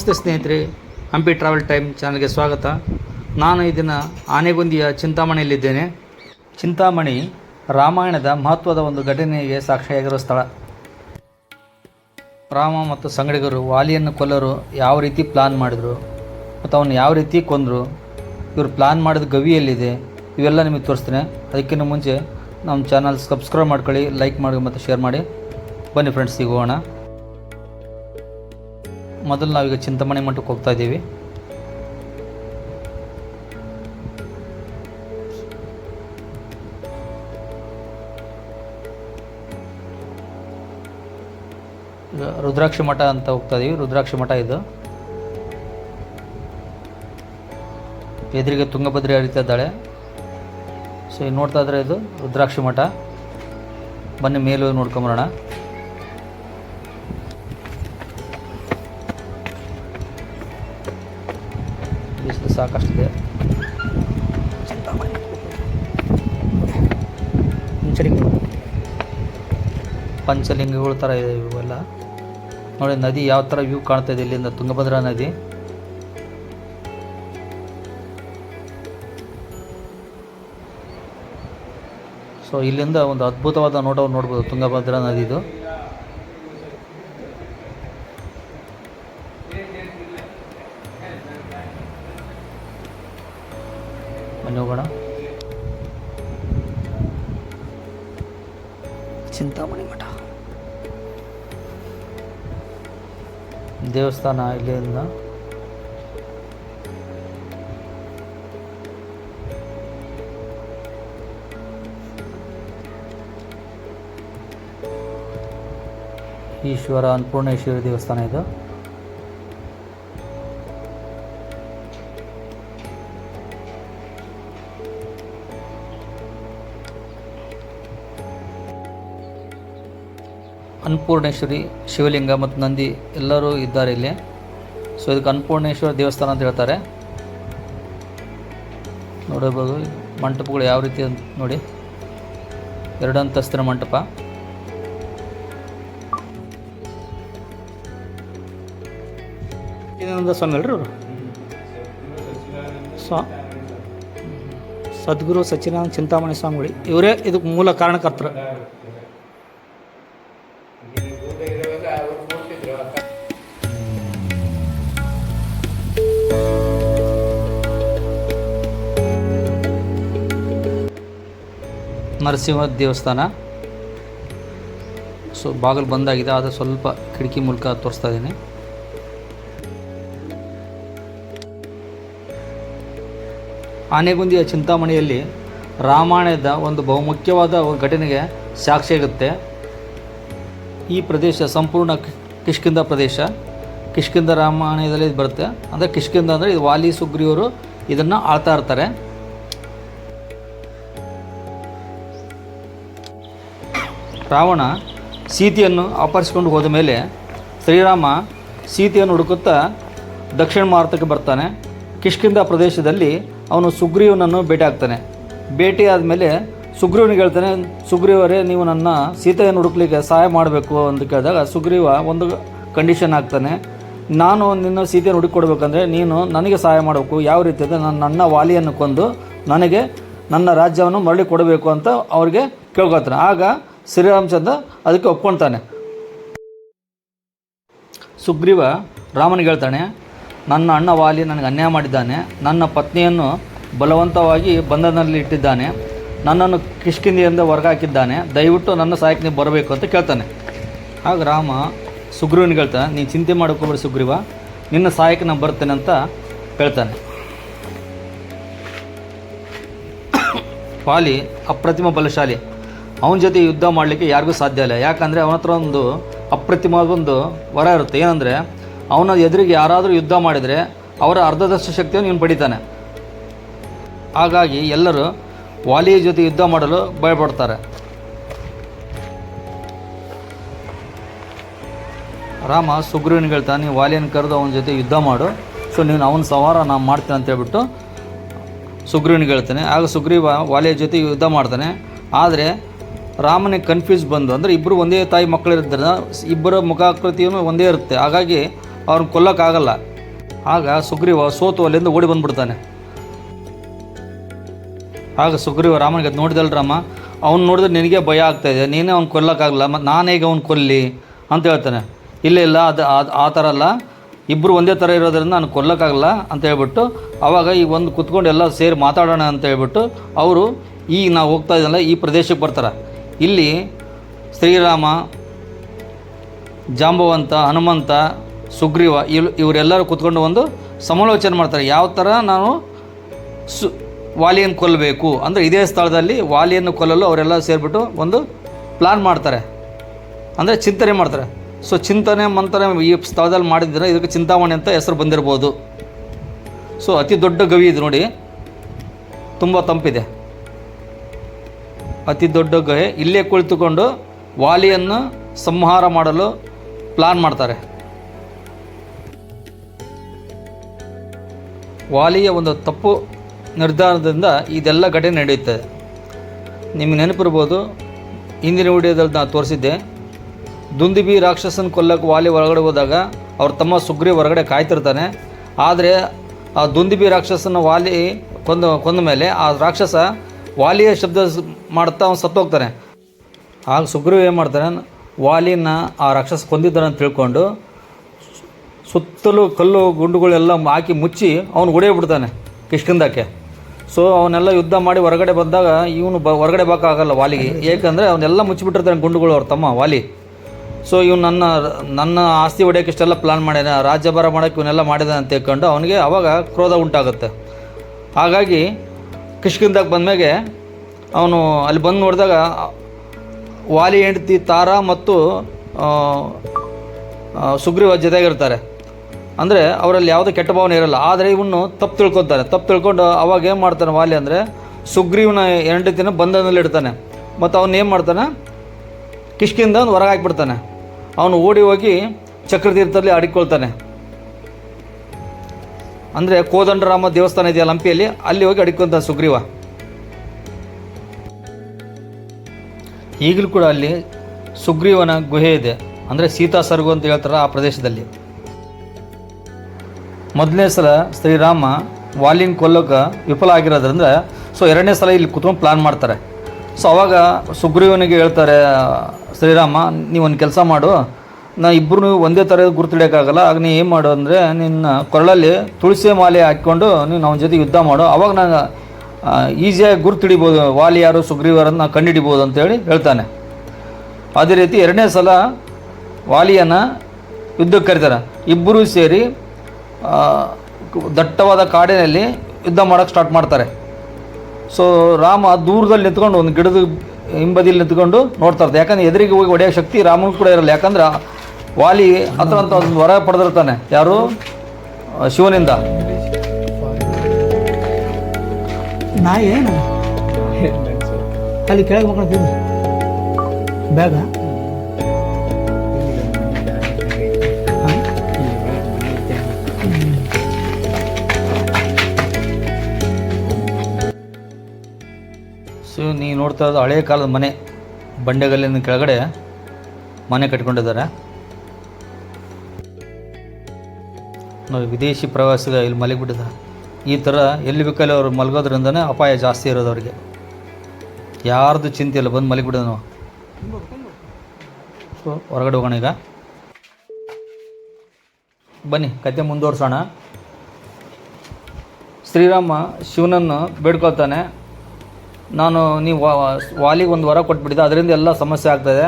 ನಮಸ್ತೆ ಸ್ನೇಹಿತರೆ, Hampi travel time ಚಾನಲ್ಗೆ ಸ್ವಾಗತ. ನಾನು ಈ ದಿನ ಆನೆಗುಂದಿಯ ಚಿಂತಾಮಣಿಯಲ್ಲಿದ್ದೇನೆ. ಚಿಂತಾಮಣಿ ರಾಮಾಯಣದ ಮಹತ್ವದ ಒಂದು ಘಟನೆಗೆ ಸಾಕ್ಷಿಯಾಗಿರುವ ಸ್ಥಳ. ರಾಮ ಮತ್ತು ಸಂಗಡಿಗರು ವಾಲಿಯನ್ನು ಕೊಲ್ಲರು, ಯಾವ ರೀತಿ ಪ್ಲಾನ್ ಮಾಡಿದರು, ಮತ್ತು ಅವನು ಯಾವ ರೀತಿ ಕೊಂದರು, ಇವರು ಪ್ಲಾನ್ ಮಾಡಿದ ಗವಿ ಎಲ್ಲಿದೆ, ಇವೆಲ್ಲ ನಿಮಗೆ ತೋರಿಸ್ತೇನೆ. ಅದಕ್ಕಿಂತ ಮುಂಚೆ ನಮ್ಮ ಚಾನಲ್ ಸಬ್ಸ್ಕ್ರೈಬ್ ಮಾಡ್ಕೊಳ್ಳಿ ಲೈಕ್ ಮಾಡಿ ಮತ್ತು ಶೇರ್ ಮಾಡಿ. ಬನ್ನಿ ಫ್ರೆಂಡ್ಸ್ ಸಿಗೋಣ ಮೊದಲು ನಾವೀಗ ಚಿಂತಾಮಣಿ ಮಠಕ್ಕೆ ಹೋಗ್ತಾ ಇದ್ದೀವಿ. ರುದ್ರಾಕ್ಷಿ ಮಠ ಅಂತ ಹೋಗ್ತಾ ಇದೀವಿ. ರುದ್ರಾಕ್ಷಿ ಮಠ ಇದು. ಎದುರಿಗೆ ತುಂಗಭದ್ರಿ ಹರಿತಾ ಇದ್ದಾಳೆ ಸೊ ನೋಡ್ತಾ ಇದ್ರೆ ಇದು ರುದ್ರಾಕ್ಷಿ ಮಠ. ಬನ್ನಿ ಮೇಲೂ ನೋಡ್ಕೊಂಬರೋಣ. ಸಾಕಷ್ಟಿದೆ. ಪಂಚಲಿಂಗಗಳ ಥರ ಇದೆ ಇವೆಲ್ಲ. ನೋಡಿ, ನದಿ ಯಾವ ಥರ ವ್ಯೂ ಕಾಣ್ತಾ ಇದೆ ಇಲ್ಲಿಂದ ತುಂಗಭದ್ರಾ ನದಿ. ಸೊ ಇಲ್ಲಿಂದ ಒಂದು ಅದ್ಭುತವಾದ ನೋಟವನ್ನು ನೋಡ್ಬೋದು ತುಂಗಭದ್ರಾ ನದಿದು. ದೇವಸ್ಥಾನ ಇಲ್ಲಿಂದ ಈಶ್ವರ ಅನ್ನಪೂರ್ಣೇಶ್ವರಿ ದೇವಸ್ಥಾನ ಇದು. ಅನ್ನಪೂರ್ಣೇಶ್ವರಿ, ಶಿವಲಿಂಗ ಮತ್ತು ನಂದಿ ಎಲ್ಲರೂ ಇದ್ದಾರೆ ಇಲ್ಲಿ. ಸೊ ಇದಕ್ಕೆ ಅನ್ನಪೂರ್ಣೇಶ್ವರ ದೇವಸ್ಥಾನ ಅಂತ ಹೇಳ್ತಾರೆ. ನೋಡಬಹುದು, ಮಂಟಪಗಳು ಯಾವ ರೀತಿ ಅಂತ ನೋಡಿ. ಎರಡು ಅಂತಸ್ತಿನ ಮಂಟಪ. ಸ್ವಾಮಿ ಅಲ್ರಿ ಅವರು ಸ್ವಾ ಸದ್ಗುರು ಸಚ್ಚಿದಾನಂದ ಚಿಂತಾಮಣಿ ಸ್ವಾಮಿಗಳು. ಇವರೇ ಇದಕ್ಕೆ ಮೂಲ ಕಾರಣಕರ್ತರು. ನರಸಿಂಹ ದೇವಸ್ಥಾನ. ಸೊ ಬಾಗಿಲು ಬಂದಾಗಿದೆ, ಆದರೆ ಸ್ವಲ್ಪ ಕಿಟಕಿ ಮೂಲಕ ತೋರಿಸ್ತಾ ಇದ್ದೀನಿ. ಆನೆಗುಂದಿಯ ಚಿಂತಾಮಣಿಯಲ್ಲಿ ರಾಮಾಯಣದ ಒಂದು ಬಹುಮುಖ್ಯವಾದ ಘಟನೆಗೆ ಸಾಕ್ಷಿಯಾಗುತ್ತೆ ಈ ಪ್ರದೇಶ ಸಂಪೂರ್ಣ ಕಿಷ್ಕಿಂದ ಪ್ರದೇಶ. ಕಿಷ್ಕಿಂದ ರಾಮಾಯಣದಲ್ಲಿ ಬರುತ್ತೆ. ಅಂದರೆ ಕಿಷ್ಕಿಂದ ಅಂದರೆ ಇದು ವಾಲಿ ಸುಗ್ರೀವರು ಇದನ್ನು ಆಳ್ತಾ ಇರ್ತಾರೆ. ರಾವಣ ಸೀತೆಯನ್ನು ಅಪಹರಿಸಿಕೊಂಡು ಹೋದ ಮೇಲೆ ಶ್ರೀರಾಮ ಸೀತೆಯನ್ನು ಹುಡುಕುತ್ತಾ ದಕ್ಷಿಣ ಭಾರತಕ್ಕೆ ಬರ್ತಾನೆ. ಕಿಷ್ಕಿಂದ ಪ್ರದೇಶದಲ್ಲಿ ಅವನು ಸುಗ್ರೀವನನ್ನು ಭೇಟಿ ಆಗ್ತಾನೆ. ಭೇಟಿ ಆದಮೇಲೆ ಸುಗ್ರೀವನಿಗೆ ಹೇಳ್ತಾನೆ, ಸುಗ್ರೀವರೇ, ನೀವು ನನ್ನ ಸೀತೆಯನ್ನು ಹುಡುಕ್ಲಿಕ್ಕೆ ಸಹಾಯ ಮಾಡಬೇಕು ಅಂತ ಕೇಳಿದಾಗ ಸುಗ್ರೀವ ಒಂದು ಕಂಡೀಷನ್ ಆಗ್ತಾನೆ ನಾನು ನಿನ್ನ ಸೀತೆಯನ್ನು ಹುಡುಕೊಡ್ಬೇಕಂದ್ರೆ ನೀನು ನನಗೆ ಸಹಾಯ ಮಾಡಬೇಕು. ಯಾವ ರೀತಿ ಅಂದರೆ ನಾನು ನನ್ನ ವಾಲಿಯನ್ನು ಕೊಂದು ನನಗೆ ನನ್ನ ರಾಜ್ಯವನ್ನು ಮರಳಿ ಕೊಡಬೇಕು ಅಂತ ಅವ್ರಿಗೆ ಕೇಳ್ಕೊತಾನೆ ಆಗ ಶ್ರೀರಾಮಚಂದ್ರ ಅದಕ್ಕೆ ಒಪ್ಕೊಳ್ತಾನೆ. ಸುಗ್ರೀವ ರಾಮನಿಗೆ ಹೇಳ್ತಾನೆ, ನನ್ನ ಅಣ್ಣ ವಾಲಿ ನನಗೆ ಅನ್ಯಾಯ ಮಾಡಿದ್ದಾನೆ. ನನ್ನ ಪತ್ನಿಯನ್ನು ಬಲವಂತವಾಗಿ ಬಂಧನದಲ್ಲಿ ಇಟ್ಟಿದ್ದಾನೆ. ನನ್ನನ್ನು ಕಿಷ್ಕಿಂದಿಯಿಂದ ಹೊರಗಾಕಿದ್ದಾನೆ. ದಯವಿಟ್ಟು ನನ್ನ ಸಹಾಯಕ್ಕೆ ನೀವು ಬರಬೇಕು ಅಂತ ಕೇಳ್ತಾನೆ. ಆಗ ರಾಮ ಸುಗ್ರೀವನಿಗೆ ಹೇಳ್ತಾನೆ, ನೀನು ಚಿಂತೆ ಮಾಡ್ಕೊಬೇಡಿ ಸುಗ್ರೀವ. ನಿನ್ನ ಸಹಾಯಕ್ಕೆ ನಾನು ಬರ್ತೇನೆ ಅಂತ ಹೇಳ್ತಾನೆ. ವಾಲಿ ಅಪ್ರತಿಮ ಬಲಶಾಲಿ. ಅವನ ಜೊತೆ ಯುದ್ಧ ಮಾಡಲಿಕ್ಕೆ ಯಾರಿಗೂ ಸಾಧ್ಯ ಇಲ್ಲ. ಯಾಕಂದರೆ ಅವನ ಹತ್ರ ಒಂದು ಅಪ್ರತಿಮವಾದ ಒಂದು ವರ ಇರುತ್ತೆ. ಏನಂದರೆ, ಅವನ ಎದುರಿಗೆ ಯಾರಾದರೂ ಯುದ್ಧ ಮಾಡಿದರೆ ಅವರ ಅರ್ಧದಷ್ಟು ಶಕ್ತಿಯನ್ನು ಇವನು ಪಡಿತಾನೆ. ಹಾಗಾಗಿ ಎಲ್ಲರೂ ವಾಲಿಯ ಜೊತೆ ಯುದ್ಧ ಮಾಡಲು ಭಯಪಡ್ತಾರೆ. ರಾಮ ಸುಗ್ರೀವನ್ ಹೇಳ್ತಾನೆ ನೀವು ವಾಲಿಯನ್ನು ಕರೆದು ಅವನ ಜೊತೆ ಯುದ್ಧ ಮಾಡು. ಸೊ, ನೀನು ಅವನ ಸವಾರ ನಾನು ಮಾಡ್ತೀನಿ ಅಂತ ಹೇಳ್ಬಿಟ್ಟು ಸುಗ್ರೀವನಿಗೆ ಹೇಳ್ತಾನೆ. ಆಗ ಸುಗ್ರೀವ ವಾಲಿಯ ಜೊತೆ ಯುದ್ಧ ಮಾಡ್ತಾನೆ. ಆದರೆ ರಾಮನಿಗೆ ಕನ್ಫ್ಯೂಸ್ ಬಂದು, ಅಂದರೆ ಇಬ್ಬರು ಒಂದೇ ತಾಯಿ ಮಕ್ಕಳಿರೋದ್ರಿಂದ ಇಬ್ಬರ ಮುಖಾಕೃತಿಯೂ ಒಂದೇ ಇರುತ್ತೆ. ಹಾಗಾಗಿ ಅವ್ರನ್ನ ಕೊಲ್ಲೋಕ್ಕಾಗಲ್ಲ. ಆಗ ಸುಗ್ರೀವ ಸೋತು ಅಲ್ಲಿಂದ ಓಡಿ ಬಂದ್ಬಿಡ್ತಾನೆ. ಆಗ ಸುಗ್ರೀವ ರಾಮನಿಗೆ, ಅದು ನೋಡಿದಲ್ಲ ರಾಮ? ಅವ್ನು ನೋಡಿದ್ರೆ ನಿನಗೆ ಭಯ ಆಗ್ತಾಯಿದೆ ನೀನೇ ಅವ್ನು ಕೊಲ್ಲೋಕ್ಕಾಗಲ್ಲ. ಮತ್ತು ನಾನು ಹೇಗೆ ಅವ್ನು ಕೊಲ್ಲಿ? ಅಂತ ಹೇಳ್ತಾನೆ. ಇಲ್ಲ ಇಲ್ಲ, ಅದು ಆ ಥರ ಅಲ್ಲ. ಇಬ್ಬರು ಒಂದೇ ಥರ ಇರೋದ್ರಿಂದ ನಾನು ಕೊಲ್ಲೋಕ್ಕಾಗಲ್ಲ. ಅಂತ ಹೇಳ್ಬಿಟ್ಟು ಆವಾಗ ಈ ಒಂದು ಕುತ್ಕೊಂಡು ಎಲ್ಲ ಸೇರಿ ಮಾತಾಡೋಣ ಅಂತ ಹೇಳ್ಬಿಟ್ಟು, ಅವರು ಈಗ ನಾವು ಹೋಗ್ತಾ ಇದ್ದಲ್ಲ ಈ ಪ್ರದೇಶಕ್ಕೆ ಬರ್ತಾರೆ. ಇಲ್ಲಿ ಶ್ರೀರಾಮ, ಜಾಂಬವಂತ, ಹನುಮಂತ, ಸುಗ್ರೀವ ಇವ್ ಇವರೆಲ್ಲರೂ ಕೂತ್ಕೊಂಡು ಒಂದು ಸಮಾಲೋಚನೆ ಮಾಡ್ತಾರೆ. ಯಾವ ಥರ ನಾನು ಸು, ವಾಲಿಯನ್ನು ಕೊಲ್ಲಬೇಕು ಅಂದರೆ ಇದೇ ಸ್ಥಳದಲ್ಲಿ ವಾಲಿಯನ್ನು ಕೊಲ್ಲಲು ಅವರೆಲ್ಲ ಸೇರಿಬಿಟ್ಟು ಒಂದು ಪ್ಲಾನ್ ಮಾಡ್ತಾರೆ. ಅಂದರೆ ಚಿಂತನೆ ಮಾಡ್ತಾರೆ. ಸೊ ಚಿಂತನೆ, ಮಂಥನೆ ಈ ಸ್ಥಳದಲ್ಲಿ ಮಾಡಿದ್ರೆ ಇದಕ್ಕೆ ಚಿಂತಾಮಣಿ ಅಂತ ಹೆಸರು ಬಂದಿರ್ಬೋದು. ಸೊ ಅತಿ ದೊಡ್ಡ ಗವಿ ಇದು ನೋಡಿ. ತುಂಬ ತಂಪಿದೆ. ಅತಿ ದೊಡ್ಡ ಗುಹೆ. ಇಲ್ಲೇ ಕುಳಿತುಕೊಂಡು ವಾಲಿಯನ್ನು ಸಂಹಾರ ಮಾಡಲು ಪ್ಲಾನ್ ಮಾಡ್ತಾರೆ. ವಾಲಿಯ ಒಂದು ತಪ್ಪು ನಿರ್ಧಾರದಿಂದ ಇದೆಲ್ಲ ಘಟನೆ ನಡೆಯುತ್ತೆ. ನಿಮಗೆ ನೆನಪಿರ್ಬೋದು, ಹಿಂದಿನ ವಿಡಿಯೋದಲ್ಲಿ ನಾನು ತೋರಿಸಿದ್ದೆ, ದುಂದುಬಿ ರಾಕ್ಷಸನ ಕೊಲ್ಲಕ್ಕೆ ವಾಲಿ ಹೊರಗಡೆ ಹೋದಾಗ ಅವ್ರ ತಮ್ಮ ಸುಗ್ರಿ ಹೊರಗಡೆ ಕಾಯ್ತಿರ್ತಾನೆ. ಆದರೆ ಆ ದುಂದುಬಿ ರಾಕ್ಷಸನ ವಾಲಿ ಕೊಂದು, ಕೊಂದ ಮೇಲೆ ಆ ರಾಕ್ಷಸ ವಾಲಿಯ ಶಬ್ದ ಮಾಡ್ತಾ ಅವ್ನು ಸತ್ತೋಗ್ತಾನೆ ಆಗ ಸುಗ್ರೀವ್ ಏನು ಮಾಡ್ತಾನೆ? ವಾಲಿನ ಆ ರಾಕ್ಷಸ ಕೊಂದಿದ್ದಾನೆ ಅಂತ ತಿಳ್ಕೊಂಡು ಸುತ್ತಲೂ ಕಲ್ಲು ಗುಂಡುಗಳೆಲ್ಲ ಹಾಕಿ ಮುಚ್ಚಿ ಅವನು ಬಿಡ್ತಾನೆ ಕಿಷ್ಕಿಂದಕ್ಕೆ ಸೊ ಅವನ್ನೆಲ್ಲ ಯುದ್ಧ ಮಾಡಿ ಹೊರಗಡೆ ಬಂದಾಗ ಇವನು ಬ ಹೊರಗಡೆ ಬಾಕಾಗಲ್ಲ ವಾಲಿಗೆ. ಏಕೆಂದರೆ ಅವನ್ನೆಲ್ಲ ಮುಚ್ಚಿಬಿಟ್ಟಿರ್ತಾನೆ ಗುಂಡುಗಳು ಅವ್ರ ತಮ್ಮ, ವಾಲಿ. ಸೊ ಇವನು ನನ್ನ ನನ್ನ ಆಸ್ತಿ ಹೊಡೆಯೋಕೆ ಇಷ್ಟೆಲ್ಲ ಪ್ಲಾನ್ ಮಾಡ್ಯಾನ. ರಾಜ್ಯಭಾರ ಮಾಡೋಕ್ಕೆ ಇವನ್ನೆಲ್ಲ ಮಾಡಿದ ಅಂತ ತಿಳ್ಕೊಂಡು ಅವನಿಗೆ ಅವಾಗ ಕ್ರೋಧ ಉಂಟಾಗುತ್ತೆ. ಹಾಗಾಗಿ ಕಿಷ್ಕಿಂದಾಗ ಬಂದಮೇಲೆ ಅವನು ಅಲ್ಲಿ ಬಂದು ನೋಡಿದಾಗ ವಾಲಿ ಹೆಂಡತಿ ತಾರಾ ಮತ್ತು ಸುಗ್ರೀವ ಜೊತೆಗಿರ್ತಾರೆ. ಅಂದರೆ ಅವರಲ್ಲಿ ಯಾವುದೇ ಕೆಟ್ಟ ಭಾವನೆ ಇರಲ್ಲ. ಆದರೆ ಇವನು ತಪ್ಪು ತಿಳ್ಕೊತಾರೆ ತಪ್ಪು ತಿಳ್ಕೊಂಡು ಅವಾಗ ಏನು ಮಾಡ್ತಾನೆ ವಾಲಿ ಅಂದರೆ ಸುಗ್ರೀವನ ಹೆಂಡತಿನ ಬಂಧನದಲ್ಲಿ ಇಡ್ತಾನೆ. ಮತ್ತು ಅವನು ಏನು ಮಾಡ್ತಾನೆ? ಕಿಷ್ಕಿಂದ ಹೊರಗೆ ಹಾಕ್ಬಿಡ್ತಾನೆ. ಅವನು ಓಡಿ ಹೋಗಿ ಚಕ್ರತೀರ್ಥದಲ್ಲಿ ಅಡಿಕೊಳ್ತಾನೆ ಅಂದರೆ ಕೋದಂಡರಾಮ ದೇವಸ್ಥಾನ ಇದೆಯಲ್ಲ ಹಂಪಿಯಲ್ಲಿ ಅಲ್ಲಿ ಹೋಗಿ ಅಡಿಕೊಂತ ಸುಗ್ರೀವ. ಈಗಲೂ ಕೂಡ ಅಲ್ಲಿ ಸುಗ್ರೀವನ ಗುಹೆ ಇದೆ. ಅಂದರೆ ಸೀತಾ ಸರ್ಗು ಅಂತ ಹೇಳ್ತಾರೆ ಆ ಪ್ರದೇಶದಲ್ಲಿ. ಮೊದಲನೇ ಸಲ ಶ್ರೀರಾಮ ವಾಲಿನ ಕೊಲ್ಲೋಕೆ ವಿಫಲ ಆಗಿರೋದ್ರಿಂದ ಸೊ ಎರಡನೇ ಸಲ ಇಲ್ಲಿ ಕುತ್ಕೊಂಡು ಪ್ಲಾನ್ ಮಾಡ್ತಾರೆ. ಸೊ ಅವಾಗ ಸುಗ್ರೀವನಿಗೆ ಹೇಳ್ತಾರೆ, ಶ್ರೀರಾಮ, ನೀವೊಂದು ಕೆಲಸ ಮಾಡು. ನಾ ಇಬ್ಬರು ಒಂದೇ ಥರ ಗುರುತಿಡಿಯೋಕ್ಕಾಗಲ್ಲ. ಆಗ ನೀ ಏನು ಮಾಡು ಅಂದರೆ, ನಿನ್ನ ಕೊರಳಲ್ಲಿ ತುಳಸಿ ಮಾಲೆ ಹಾಕ್ಕೊಂಡು ನೀನು ಅವನ ಜೊತೆ ಯುದ್ಧ ಮಾಡು. ಅವಾಗ ನಾನು ಈಸಿಯಾಗಿ ಗುರುತಿಡಿಬೋದು. ವಾಲಿ ಯಾರು ಸುಗ್ರೀವರನ್ನು ಕಂಡುಹಿಡಿಬೋದು ಅಂತೇಳಿ ಹೇಳ್ತಾನೆ. ಅದೇ ರೀತಿ ಎರಡನೇ ಸಲ ವಾಲಿಯನ್ನು ಯುದ್ಧಕ್ಕೆ ಕರೀತಾರೆ. ಇಬ್ಬರೂ ಸೇರಿ ದಟ್ಟವಾದ ಕಾಡಿನಲ್ಲಿ ಯುದ್ಧ ಮಾಡೋಕ್ಕೆ ಸ್ಟಾರ್ಟ್ ಮಾಡ್ತಾರೆ. ಸೊ ರಾಮ ದೂರದಲ್ಲಿ ನಿಂತ್ಕೊಂಡು, ಒಂದು ಗಿಡದ ಹಿಂಬದಿಯಲ್ಲಿ ನಿಂತ್ಕೊಂಡು ನೋಡ್ತಾ ಇರ್ತಾರೆ. ಯಾಕಂದ್ರೆ ಎದುರಿಗೆ ಹೋಗಿ ಹೊಡೆಯೋ ಶಕ್ತಿ ರಾಮನಿಗೆ ಕೂಡ ಇರಲ್ಲ. ಯಾಕಂದ್ರೆ ವಾಲಿ ಹತ್ರ ಅಂತ ಒಂದು ವರ ಪಡೆದಿರ್ತಾನೆ. ಯಾರು? ಶಿವನಿಂದ. ನಾಯಿ ಏನು? ಅಲ್ಲಿ ಕೆಳಗೆ ಬೇಗ ಸೊ ನೀವು ನೋಡ್ತಾ ಇರೋದು ಹಳೆಯ ಕಾಲದ ಮನೆ. ಬಂಡೆಗಲ್ಲಿನ ಕೆಳಗಡೆ ಮನೆ ಕಟ್ಕೊಂಡಿದ್ದಾರೆ. ನೋಡಿ ವಿದೇಶಿ ಪ್ರವಾಸಿಗ ಇಲ್ಲಿ ಮಲಗಿಬಿಟ್ಟಿದ ಈ ಥರ ಎಲ್ಲಿ ಬೇಕಲ್ಲಿ ಅವ್ರು ಮಲಗೋದ್ರಿಂದನೇ ಅಪಾಯ ಜಾಸ್ತಿ ಇರೋದು ಅವ್ರಿಗೆ. ಯಾರ್ದು ಚಿಂತೆ ಇಲ್ಲ, ಬಂದು ಮಲಗಿಬಿಡೋದು ನಾವು. ಸೊ, ಹೊರಗಡೆ ಹೋಗೋಣ ಈಗ. ಬನ್ನಿ, ಕತೆ ಮುಂದುವರ್ಸೋಣ. ಶ್ರೀರಾಮ ಶಿವನನ್ನು ಬೇಡ್ಕೊಳ್ತಾನೆ. ನಾನು, ನೀವು ವಾಲಿಗೆ ಒಂದು ವರ ಕೊಟ್ಬಿಟ್ಟಿದ್ದೆ, ಅದರಿಂದ ಎಲ್ಲ ಸಮಸ್ಯೆ ಆಗ್ತದೆ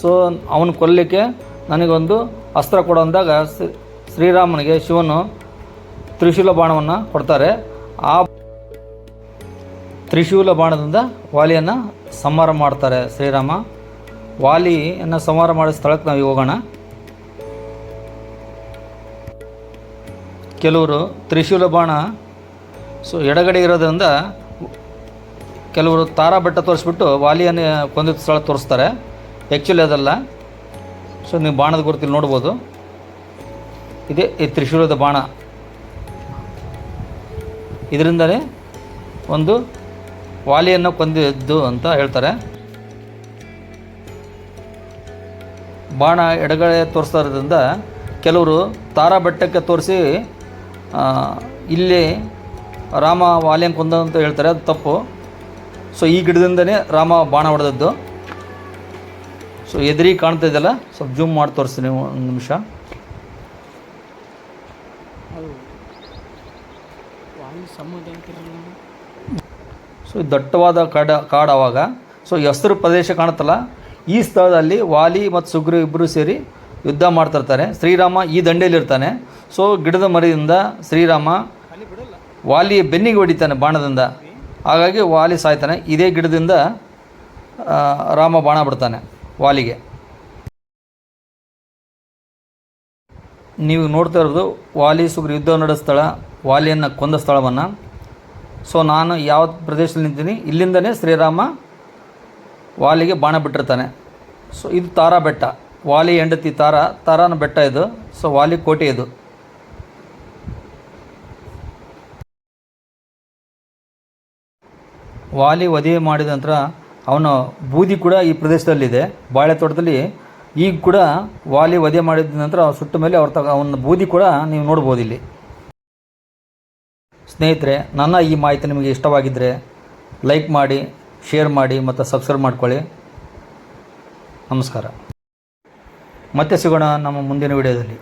ಸೊ, ಅವನು ಕೊಲ್ಲಲಿಕ್ಕೆ ನನಗೊಂದು ಅಸ್ತ್ರ ಕೊಡೋ ಅಂದಾಗ ಶ್ರೀರಾಮನಿಗೆ ಶಿವನು ತ್ರಿಶೂಲ ಬಾಣವನ್ನು ಕೊಡ್ತಾರೆ. ಆ ತ್ರಿಶೂಲ ಬಾಣದಿಂದ ವಾಲಿಯನ್ನು ಸಂಹಾರ ಮಾಡ್ತಾರೆ ಶ್ರೀರಾಮ. ವಾಲಿಯನ್ನು ಸಂಹಾರ ಮಾಡೋ ಸ್ಥಳಕ್ಕೆ ನಾವು ಹೋಗೋಣ. ಕೆಲವರು ತ್ರಿಶೂಲ ಬಾಣ ಸೊ ಎಡಗಡೆ ಇರೋದರಿಂದ ಕೆಲವರು ತಾರಾ ಬೆಟ್ಟ ತೋರಿಸ್ಬಿಟ್ಟು ವಾಲಿಯನ್ನು ಕೊಂದಿದ್ದ ಸ್ಥಳ ತೋರಿಸ್ತಾರೆ. ಆ್ಯಕ್ಚುಲಿ ಅದಲ್ಲ. ಸೊ ನೀವು ಬಾಣದ ಗುರುತಿಲ್ಲಿ ನೋಡ್ಬೋದು. ಇದೇ, ಈ ತ್ರಿಶೂಲದ ಬಾಣ. ಇದರಿಂದಲೇ ಒಂದು ವಾಲಿಯನ್ನು ಕೊಂದಿದ್ದು ಅಂತ ಹೇಳ್ತಾರೆ. ಬಾಣ ಎಡಗಡೆ ತೋರಿಸ್ತಾ ಇರೋದ್ರಿಂದ ಕೆಲವರು ತಾರಾ ಬೆಟ್ಟಕ್ಕೆ ತೋರಿಸಿ ಇಲ್ಲಿ ರಾಮ ವಾಲಿಯನ್ನು ಕೊಂದ ಅಂತ ಹೇಳ್ತಾರೆ, ಅದು ತಪ್ಪು. ಸೊ, ಈ ಗಿಡದಿಂದನೇ ರಾಮ ಬಾಣ ಹೊಡೆದದ್ದು. ಸೊ, ಎದುರಿಗೆ ಕಾಣ್ತಾ ಇದೆಯಲ್ಲ, ಸ್ವಲ್ಪ ಜೂಮ್ ಮಾಡಿ ತೋರಿಸ್ತೀನಿ ಒಂದು ನಿಮಿಷ. ಸೊ ದಟ್ಟವಾದ ಕಾಡ ಕಾಡು ಆವಾಗ ಸೊ ಹೆಸರು ಪ್ರದೇಶ ಕಾಣುತ್ತಲ್ಲ, ಈ ಸ್ಥಳದಲ್ಲಿ ವಾಲಿ ಮತ್ತು ಸುಗ್ರು ಇಬ್ಬರು ಸೇರಿ ಯುದ್ಧ ಮಾಡ್ತಿರ್ತಾರೆ. ಶ್ರೀರಾಮ ಈ ದಂಡೆಯಲ್ಲಿರ್ತಾನೆ. ಸೊ ಗಿಡದ ಮರದಿಂದ ಶ್ರೀರಾಮ ವಾಲಿಯ ಬೆನ್ನಿಗೆ ಹೊಡಿತಾನೆ ಬಾಣದಿಂದ. ಹಾಗಾಗಿ ವಾಲಿ ಸಾಯ್ತಾನೆ. ಇದೇ ಗಿಡದಿಂದ ರಾಮ ಬಾಣ ಬಿಡ್ತಾನೆ ವಾಲಿಗೆ. ನೀವು ನೋಡ್ತಾ ಇರೋದು ವಾಲಿ ಸುಗ್ರಿ ಯುದ್ಧ ನಡೆದ ಸ್ಥಳ, ವಾಲಿಯನ್ನು ಕೊಂದ ಸ್ಥಳವನ್ನು. ಸೊ ನಾನು ಯಾವ ಪ್ರದೇಶದಲ್ಲಿ ನಿಂತೀನಿ? ಇಲ್ಲಿಂದನೇ ಶ್ರೀರಾಮ ವಾಲಿಗೆ ಬಾಣ ಬಿಟ್ಟಿರ್ತಾನೆ. ಸೊ ಇದು ತಾರಾ ಬೆಟ್ಟ. ವಾಲಿ ಹೆಂಡತಿ ತಾರ, ತಾರಾನ ಬೆಟ್ಟ ಇದು. ಸೊ ವಾಲಿ ಕೋಟೆ ಇದು. ವಾಲಿ ವಧೆ ಮಾಡಿದ ನಂತರ ಅವನ ಬೂದಿ ಕೂಡ ಈ ಪ್ರದೇಶದಲ್ಲಿದೆ. ಬಾಳೆ ತೋಟದಲ್ಲಿ ಈಗ ಕೂಡ ವಾಲಿ ವಧೆ ಮಾಡಿದ ನಂತರ ಸುಟ್ಟ ಮೇಲೆ ಅವ್ರ ತಗ ಅವನ ಬೂದಿ ಕೂಡ ನೀವು ನೋಡ್ಬೋದು ಇಲ್ಲಿ. ಸ್ನೇಹಿತರೆ, ನನ್ನ ಈ ಮಾಹಿತಿ ನಿಮಗೆ ಇಷ್ಟವಾಗಿದ್ದರೆ ಲೈಕ್ ಮಾಡಿ, ಶೇರ್ ಮಾಡಿ ಮತ್ತು ಸಬ್ಸ್ಕ್ರೈಬ್ ಮಾಡ್ಕೊಳ್ಳಿ. ನಮಸ್ಕಾರ. ಮತ್ತೆ ಸಿಗೋಣ ನಮ್ಮ ಮುಂದಿನ ವಿಡಿಯೋದಲ್ಲಿ.